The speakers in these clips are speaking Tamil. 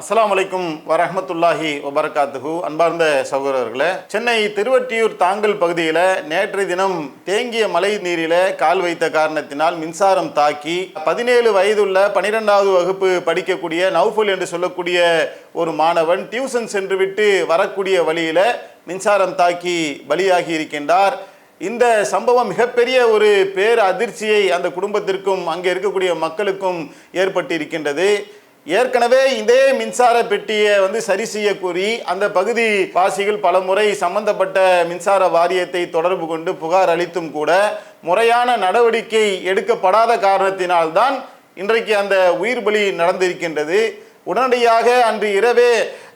அஸ்லாம் வலைக்கும் வரஹமத்துல்லாஹி வபரகாத்துஹு. அன்பார்ந்த சகோதரர்களே சென்னை திருவற்றியூர் தாங்கல் பகுதியில் நேற்றைய தினம் தேங்கிய மழை நீரில கால் வைத்த காரணத்தினால் மின்சாரம் தாக்கி பதினேழு வயதுள்ள பனிரெண்டாவது வகுப்பு படிக்கக்கூடிய நௌஃபுல் என்று சொல்லக்கூடிய ஒரு மாணவன் டியூஷன் சென்று விட்டு வரக்கூடிய வழியில் மின்சாரம் தாக்கி பலியாகி இருக்கின்றார். இந்த சம்பவம் மிகப்பெரிய ஒரு பேர் அதிர்ச்சியை அந்த குடும்பத்திற்கும் அங்கே இருக்கக்கூடிய மக்களுக்கும் ஏற்பட்டிருக்கின்றது. ஏற்கனவே இதே மின்சார பெட்டியை வந்து சரி செய்ய கூறி அந்த பகுதி வாசிகள் பல முறை சம்பந்தப்பட்ட மின்சார வாரியத்தை தொடர்பு கொண்டு புகார் அளித்தும் கூட முறையான நடவடிக்கை எடுக்கப்படாத காரணத்தினால்தான் இன்றைக்கு அந்த உயிர் பலி நடந்திருக்கின்றது. உடனடியாக அன்று இரவே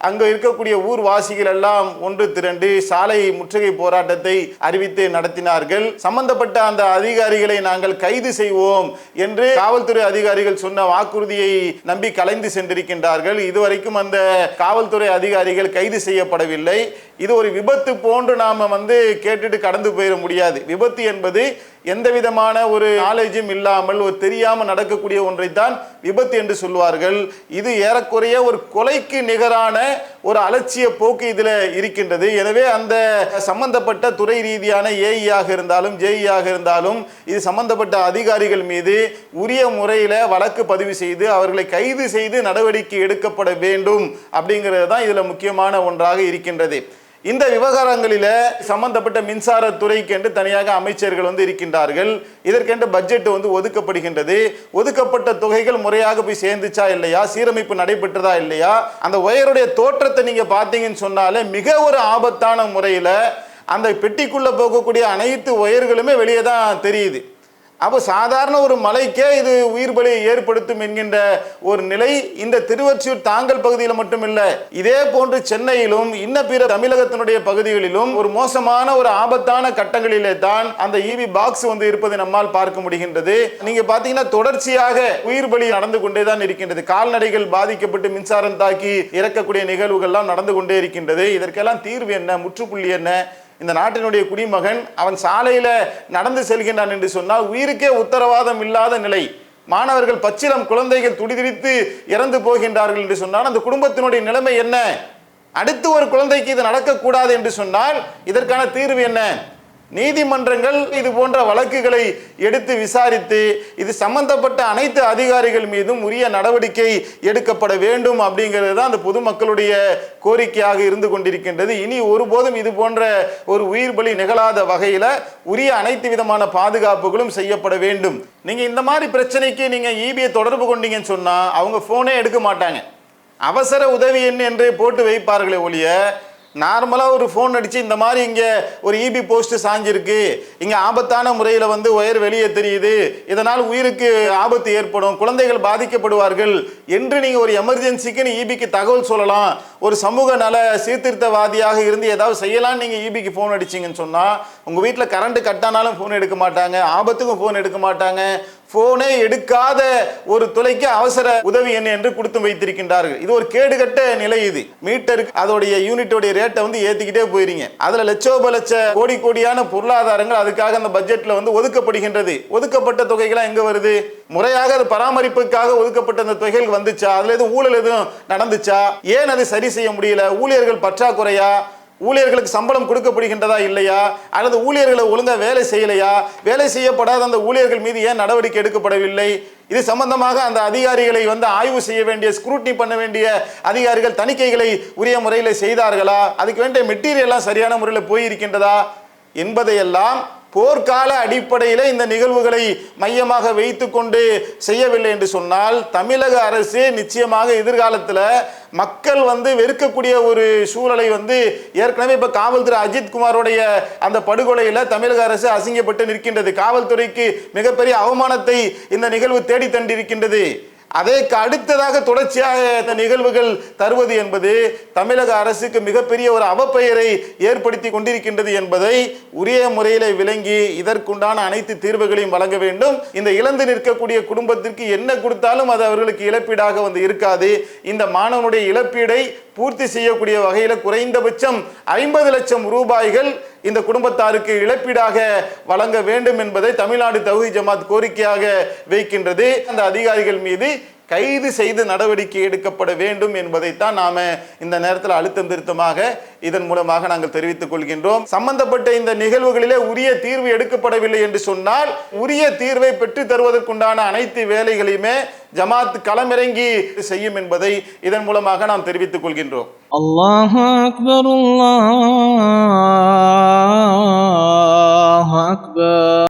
அங்கு இருக்கக்கூடிய ஊர்வாசிகள் எல்லாம் ஒன்று திரண்டு சாலை முற்றுகை போராட்டத்தை அறிவித்து நடத்தினார்கள். சம்பந்தப்பட்ட அந்த அதிகாரிகளை நாங்கள் கைது செய்வோம் என்று காவல்துறை அதிகாரிகள் சொன்ன வாக்குறுதியை நம்பி கலைந்து சென்றிருக்கின்றார்கள். இதுவரைக்கும் அந்த காவல்துறை அதிகாரிகள் கைது செய்யப்படவில்லை. இது ஒரு விபத்து போன்று நாம் வந்து கேட்டுட்டு கடந்து போயிட முடியாது. விபத்து என்பது எந்த விதமான ஒரு நாலேஜும் இல்லாமல் ஒரு தெரியாமல் நடக்கக்கூடிய ஒன்றைத்தான் விபத்து என்று சொல்வார்கள். இது ஏறக்குறைய ஒரு கொலைக்கு நிகரான ஒரு அலட்சிய போக்கு இதில் இருக்கின்றது. எனவே அந்த சம்பந்தப்பட்ட துறை ரீதியான ஏஇயாக இருந்தாலும் ஜேஇயாக இருந்தாலும் இது சம்பந்தப்பட்ட அதிகாரிகள் மீது உரிய முறையில் வழக்கு பதிவு செய்து அவர்களை கைது செய்து நடவடிக்கை எடுக்கப்பட வேண்டும் அப்படிங்கிறது தான் இதில் முக்கியமான ஒன்றாக இருக்கின்றது. இந்த விவகாரங்களில சம்பந்தப்பட்ட மின்சாரத்துறைக்கு என்று தனியாக அமைச்சர்கள் வந்து இருக்கின்றார்கள். இதற்கென்று பட்ஜெட் வந்து ஒதுக்கப்படுகின்றது. ஒதுக்கப்பட்ட தொகைகள் முறையாக போய் சேர்ந்துச்சா இல்லையா? சீரமைப்பு நடைபெற்றதா இல்லையா? அந்த ஒயருடைய தோற்றத்தை நீங்க பார்த்தீங்கன்னு சொன்னாலே மிக ஒரு ஆபத்தான முறையில் அந்த பெட்டிக்குள்ள போகக்கூடிய அனைத்து ஒயர்களுமே வெளியே தான் தெரியுது. அப்போ சாதாரண ஒரு மலைக்கே இது உயிர் பலியை ஏற்படுத்தும் என்கின்ற ஒரு நிலை இந்த திருவொற்றியூர் தாங்கல் பகுதியில் மட்டுமில்லை இதே போன்று சென்னையிலும் இன்ன பிற தமிழகத்தினுடைய பகுதிகளிலும் ஒரு மோசமான ஒரு ஆபத்தான கட்டங்களிலே தான் அந்த இவி பாக்ஸ் வந்து இருப்பதை நம்மால் பார்க்க முடிகின்றது. நீங்க பாத்தீங்கன்னா தொடர்ச்சியாக உயிர் பலி நடந்து கொண்டே தான் இருக்கின்றது. கால்நடைகள் பாதிக்கப்பட்டு மின்சாரம் தாக்கி இறக்கக்கூடிய நிகழ்வுகள்லாம் நடந்து கொண்டே இருக்கின்றது. இதற்கெல்லாம் தீர்வு என்ன? முற்றுப்புள்ளி என்ன? இந்த நாட்டினுடைய குடிமகன் அவன் சாலையில் நடந்து செல்கின்றான் என்று சொன்னால் உயிருக்கே உத்தரவாதம் இல்லாத நிலை. மாணவர்கள் பச்சிலம் குழந்தைகள் துடிதுடித்து இறந்து போகின்றார்கள் என்று சொன்னால் அந்த குடும்பத்தினுடைய நிலைமை என்ன? அடுத்து ஒரு குழந்தைக்கு இது நடக்கக்கூடாது என்று சொன்னால் இதற்கான தீர்வு என்ன? நீதிமன்றங்கள் இது போன்ற வழக்குகளை எடுத்து விசாரித்து இது சம்பந்தப்பட்ட அனைத்து அதிகாரிகள் மீதும் உரிய நடவடிக்கை எடுக்கப்பட வேண்டும் அப்படிங்கிறது தான் அந்த பொதுமக்களுடைய கோரிக்கையாக இருந்து கொண்டிருக்கின்றது. இனி ஒருபோதும் இது போன்ற ஒரு உயிர் பலி நிகழாத வகையில் உரிய அனைத்து விதமான பாதுகாப்புகளும் செய்யப்பட வேண்டும். நீங்கள் இந்த மாதிரி பிரச்சனைக்கு நீங்கள் இபிஐ தொடர்பு கொண்டீங்கன்னு சொன்னால் அவங்க ஃபோனே எடுக்க மாட்டாங்க. அவசர உதவி எண் என்று போட்டு வைப்பார்களே ஒழிய நார்மலாக ஒரு ஃபோன் அடித்து இந்த மாதிரி இங்கே ஒரு இபி போஸ்ட்டு சாஞ்சிருக்கு இங்கே ஆபத்தான முறையில் வந்து ஒயர் வெளியே தெரியுது. இதனால் உயிருக்கு ஆபத்து ஏற்படும். குழந்தைகள் பாதிக்கப்படுவார்கள் என்று நீங்கள் ஒரு எமர்ஜென்சிக்குன்னு இபிக்கு தகவல் சொல்லலாம். ஒரு சமூக நல சீர்திருத்தவாதியாக இருந்து ஏதாவது செய்யலாம்னு நீங்கள் இபிக்கு ஃபோன் அடிச்சிங்கன்னு சொன்னால் உங்கள் வீட்டில் கரண்ட்டு கட்டானாலும் ஃபோன் எடுக்க மாட்டாங்க. ஆபத்துக்கும் ஃபோன் எடுக்க மாட்டாங்க. போனே எடுக்காத ஒரு துளைக்கு அவசர உதவி என்ன என்று கொடுத்து வைத்திருக்கின்றார்கள். இது ஒரு கேடுகட்ட நிலை இது. மீட்டருக்கு அதோடைய யூனிட்டோடைய ரேட்டை வந்து ஏத்திக்கிட்டே போயிருங்க. அதுல லட்சோப லட்ச கோடி கோடியான பொருளாதாரங்கள் அதுக்காக அந்த பட்ஜெட்ல வந்து ஒதுக்கப்படுகின்றது. ஒதுக்கப்பட்ட தொகைகள்லாம் எங்க வருது? முறையாக அது பராமரிப்புக்காக ஒதுக்கப்பட்ட அந்த தொகைகள் வந்துச்சா? அதுல எதுவும் ஊழல் எதுவும் நடந்துச்சா? ஏன் அது சரி செய்ய முடியல? ஊழியர்கள் பற்றாக்குறையா? ஊழியர்களுக்கு சம்பளம் கொடுக்கப்படுகின்றதா இல்லையா? அல்லது ஊழியர்களை ஒழுங்காக வேலை செய்யலையா? வேலை செய்யப்படாத அந்த ஊழியர்கள் மீது ஏன் நடவடிக்கை எடுக்கப்படவில்லை? இது சம்பந்தமாக அந்த அதிகாரிகளை வந்து ஆய்வு செய்ய வேண்டிய ஸ்க்ரூட்னி பண்ண வேண்டிய அதிகாரிகள் தணிக்கைகளை உரிய முறையில் செய்தார்களா? அதுக்கு வேண்டிய மெட்டீரியல்லாம் சரியான முறையில் போயிருக்கின்றதா? என்பதையெல்லாம் போர்க்கால அடிப்படையில் இந்த நிகழ்வுகளை மையமாக வைத்துக்கொண்டு செய்யவில்லை என்று சொன்னால் தமிழக அரசு நிச்சயமாக எதிர்காலத்தில் மக்கள் வந்து வெறுக்கக்கூடிய ஒரு சூழலை வந்து ஏற்கனவே இப்போ காவல்துறை அஜித்குமாரோடைய அந்த படுகொலையில் தமிழக அரசு அசிங்கப்பட்டு நிற்கின்றது. காவல்துறைக்கு மிகப்பெரிய அவமானத்தை இந்த நிகழ்வு தேடித்தண்டிருக்கின்றது அதற்கு அடுத்ததாக தொடர்ச்சியாக இந்த நிகழ்வுகள் தருவது என்பது தமிழக அரசுக்கு மிகப்பெரிய ஒரு அவப்பெயரை ஏற்படுத்தி கொண்டிருக்கின்றது என்பதை உரிய முறையில் விளங்கி இதற்குண்டான அனைத்து தீர்வுகளையும் வழங்க வேண்டும். இந்த இழந்து நிற்கக்கூடிய குடும்பத்திற்கு என்ன கொடுத்தாலும் அது அவர்களுக்கு இழப்பீடாக வந்து இருக்காது. இந்த மாணவனுடைய இழப்பீடை பூர்த்தி செய்யக்கூடிய வகையில் குறைந்தபட்சம் ஐம்பது லட்சம் ரூபாய்கள் இந்த குடும்பத்தாருக்கு இழப்பீடாக வழங்க வேண்டும் என்பதை தமிழ்நாடு தகுதி ஜமாத் கோரிக்கையாக வைக்கின்றது. அந்த அதிகாரிகள் மீது கைது செய்து நடவடிக்கை எடுக்கப்பட வேண்டும் என்பதைத்தான் நாம இந்த நேரத்தில் அழுத்தம் திருத்தமாக இதன் மூலமாக நாங்கள் தெரிவித்துக் கொள்கின்றோம். சம்பந்தப்பட்ட இந்த நிகழ்வுகளிலே உரிய தீர்வு எடுக்கப்படவில்லை என்று சொன்னால் உரிய தீர்வை பெற்று தருவதற்குண்டான அனைத்து வேலைகளையுமே ஜமாத் களமிறங்கி செய்யும் என்பதை இதன் மூலமாக நாம் தெரிவித்துக் கொள்கின்றோம். அல்லாஹ் அக்பர் அல்லாஹ் அக்பர்.